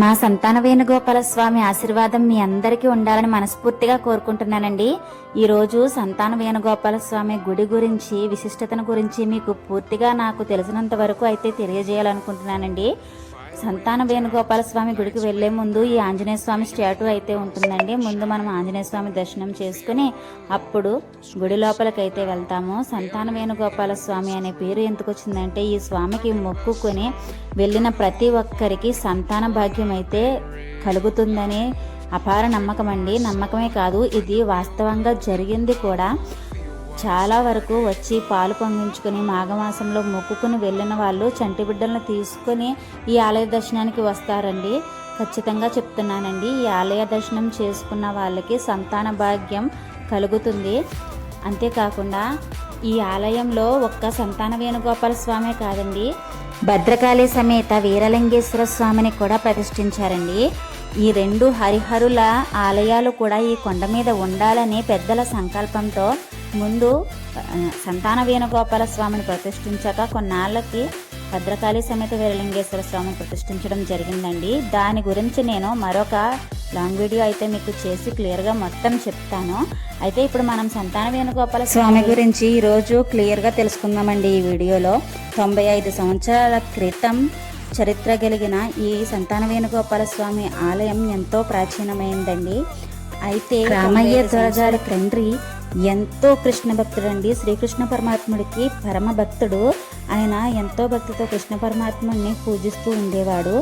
మా సంతాన వేణుగోపాల స్వామి ఆశీర్వాదం మీ అందరికీ ఉండాలని మనస్ఫూర్తిగా కోరుకుంటున్నానండి. ఈరోజు సంతాన వేణుగోపాల స్వామి గుడి గురించి విశిష్టతను గురించి మీకు పూర్తిగా నాకు తెలిసినంత వరకు అయితే తెలియజేయాలనుకుంటున్నానండి. సంతాన వేణుగోపాల స్వామి గుడికి వెళ్ళే ముందు ఈ ఆంజనేయ స్వామి స్టాట్యూ అయితే ఉంటుందండి. ముందు మనం ఆంజనేయ స్వామి దర్శనం చేసుకుని అప్పుడు గుడి లోపలికైతే వెళ్తాము. సంతాన వేణుగోపాల స్వామి అనే పేరు ఎందుకు వచ్చిందంటే ఈ స్వామికి మొక్కుకొని వెళ్ళిన ప్రతి ఒక్కరికి సంతాన భాగ్యం అయితే కలుగుతుందని అపార నమ్మకం అండి నమ్మకమే కాదు ఇది వాస్తవంగా జరిగింది కూడా. చాలా వరకు వచ్చి పాలు పొంగించుకుని మాఘమాసంలో మొక్కుకుని వెళ్ళిన వాళ్ళు చంటి బిడ్డలను తీసుకొని ఈ ఆలయ దర్శనానికి వస్తారండి. ఖచ్చితంగా చెప్తున్నానండి ఈ ఆలయ దర్శనం చేసుకున్న వాళ్ళకి సంతాన భాగ్యం కలుగుతుంది. అంతేకాకుండా ఈ ఆలయంలో ఒక్క సంతాన వేణుగోపాల స్వామే కాదండి భద్రకాళి సమేత వీరలింగేశ్వర స్వామిని కూడా ప్రతిష్ఠించారండి. ఈ రెండు హరిహరుల ఆలయాలు కూడా ఈ కొండ మీద ఉండాలని పెద్దల సంకల్పంతో ముందు సంతాన వేణుగోపాల స్వామిని ప్రతిష్ఠించాక కొన్నాళ్ళకి భద్రకాళి సమేత వీరలింగేశ్వర స్వామిని ప్రతిష్ఠించడం జరిగిందండి. దాని గురించి నేను మరొక లాంగ్ వీడియో అయితే మీకు చేసి క్లియర్గా మొత్తం చెప్తాను. అయితే ఇప్పుడు మనం సంతాన వేణుగోపాల స్వామి గురించి ఈరోజు క్లియర్గా తెలుసుకుందామండి ఈ వీడియోలో. తొంభై ఐదు సంవత్సరాల క్రితం చరిత్ర కలిగిన ఈ సంతాన వేణుగోపాల స్వామి ఆలయం ఎంతో ప్రాచీనమైందండి. అయితే రామయ్య దొరగారి తండ్రి ఎంతో కృష్ణ భక్తుడండి. శ్రీకృష్ణ పరమాత్ముడికి పరమ భక్తుడు. ఆయన ఎంతో భక్తితో కృష్ణ పరమాత్ముడిని పూజిస్తూ ఉండేవాడు.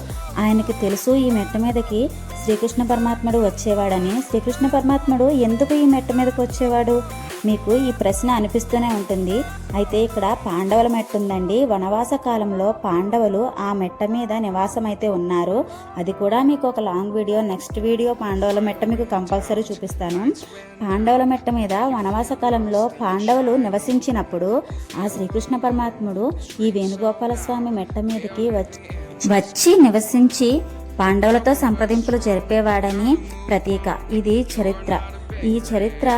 ఆయనకి తెలుసు ఈ మెట్ట మీదకి శ్రీకృష్ణ పరమాత్ముడు వచ్చేవాడని శ్రీకృష్ణ పరమాత్ముడు ఎందుకు ఈ మెట్ట మీదకి వచ్చేవాడు? మీకు ఈ ప్రశ్న అనిపిస్తూనే ఉంటుంది. అయితే ఇక్కడ పాండవుల మెట్ట ఉందండి. వనవాస కాలంలో పాండవులు ఆ మెట్ట మీద నివాసం అయితే ఉన్నారు. అది కూడా మీకు ఒక లాంగ్ వీడియో నెక్స్ట్ వీడియో పాండవుల మెట్ట మీకు కంపల్సరీ చూపిస్తాను. పాండవుల మెట్ట మీద వనవాస కాలంలో పాండవులు నివసించినప్పుడు ఆ శ్రీకృష్ణ పరమాత్ముడు ఈ వేణుగోపాల స్వామి మెట్ట మీదకి వచ్చి వచ్చి నివసించి పాండవులతో సంప్రదింపులు జరిపేవాడని ప్రతీక. ఇది చరిత్ర. ఈ చరిత్ర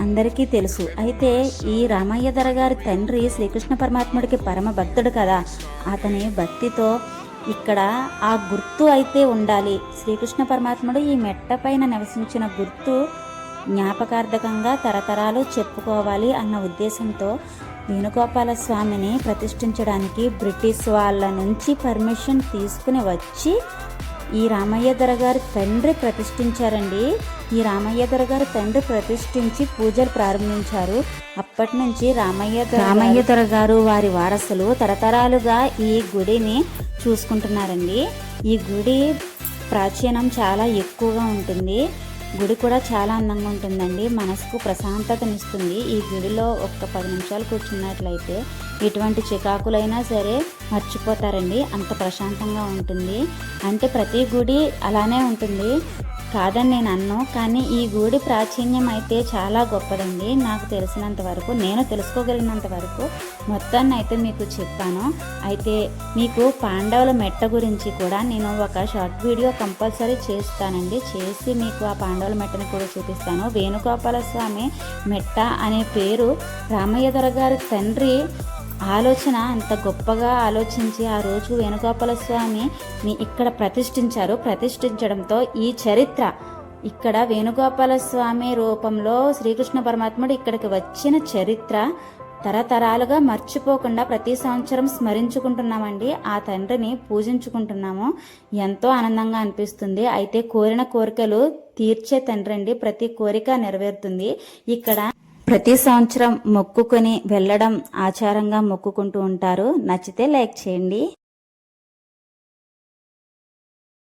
అందరికీ తెలుసు. అయితే ఈ రామయ్య దర గారి తండ్రి శ్రీకృష్ణ పరమాత్ముడికి పరమ భక్తుడు కదా. అతని భక్తితో ఇక్కడ ఆ గుర్తు అయితే ఉండాలి. శ్రీకృష్ణ పరమాత్ముడు ఈ మెట్ట పైన నివసించిన గుర్తు జ్ఞాపకార్థకంగా తరతరాలు చెప్పుకోవాలి అన్న ఉద్దేశంతో వేణుగోపాల స్వామిని ప్రతిష్ఠించడానికి బ్రిటిష్ వాళ్ళ నుంచి పర్మిషన్ తీసుకుని వచ్చి ఈ రామయ్య దొర గారి తండ్రి ప్రతిష్ఠించారండి. ఈ రామయ్య దొర గారి తండ్రి ప్రతిష్ఠించి పూజలు ప్రారంభించారు. అప్పటి నుంచి రామయ్య రామయ్య దొర గారు వారి వారసులు తరతరాలుగా ఈ గుడిని చూసుకుంటున్నారండి. ఈ గుడి ప్రాచీనం చాలా ఎక్కువగా ఉంటుంది. గుడి కూడా చాలా అందంగా ఉంటుందండి. మనసుకు ప్రశాంతతనిస్తుంది. ఈ గుడిలో ఒక్క పది నిమిషాలు కూర్చున్నట్లయితే ఎటువంటి చికాకులైనా సరే మర్చిపోతారండి. అంత ప్రశాంతంగా ఉంటుంది. అంటే ప్రతి గుడి అలానే ఉంటుంది. కాదని నేను అన్నాను కానీ ఈ గుడి ప్రాచీన్యం అయితే చాలా గొప్పదండి. నాకు తెలిసినంత వరకు నేను తెలుసుకోగలిగినంత వరకు మొత్తాన్ని అయితే మీకు చెప్పాను. అయితే మీకు పాండవుల మెట్ట గురించి కూడా నేను ఒక షార్ట్ వీడియో కంపల్సరీ చేస్తానండి. చేసి మీకు ఆ పాండవుల మెట్టని కూడా చూపిస్తాను. వేణుగోపాల స్వామి మెట్ట అనే పేరు రామయ్య దొర గారి తండ్రి ఆలోచన అంత గొప్పగా ఆలోచించి ఆ రోజు వేణుగోపాల స్వామిని ఇక్కడ ప్రతిష్ఠించారు. ప్రతిష్ఠించడంతో ఈ చరిత్ర. ఇక్కడ వేణుగోపాల స్వామి రూపంలో శ్రీకృష్ణ పరమాత్ముడు ఇక్కడికి వచ్చిన చరిత్ర తరతరాలుగా మర్చిపోకుండా ప్రతి సంవత్సరం స్మరించుకుంటున్నామండి. ఆ తండ్రిని పూజించుకుంటున్నాము. ఎంతో ఆనందంగా అనిపిస్తుంది. అయితే కోరిన కోరికలు తీర్చే తండ్రి అండి ప్రతి కోరిక నెరవేరుతుంది. ఇక్కడ ప్రతి సంవత్సరం మొక్కుకొని వెళ్ళడం ఆచారంగా మొక్కుకుంటూ ఉంటారు. నచ్చితే లైక్ చేయండి.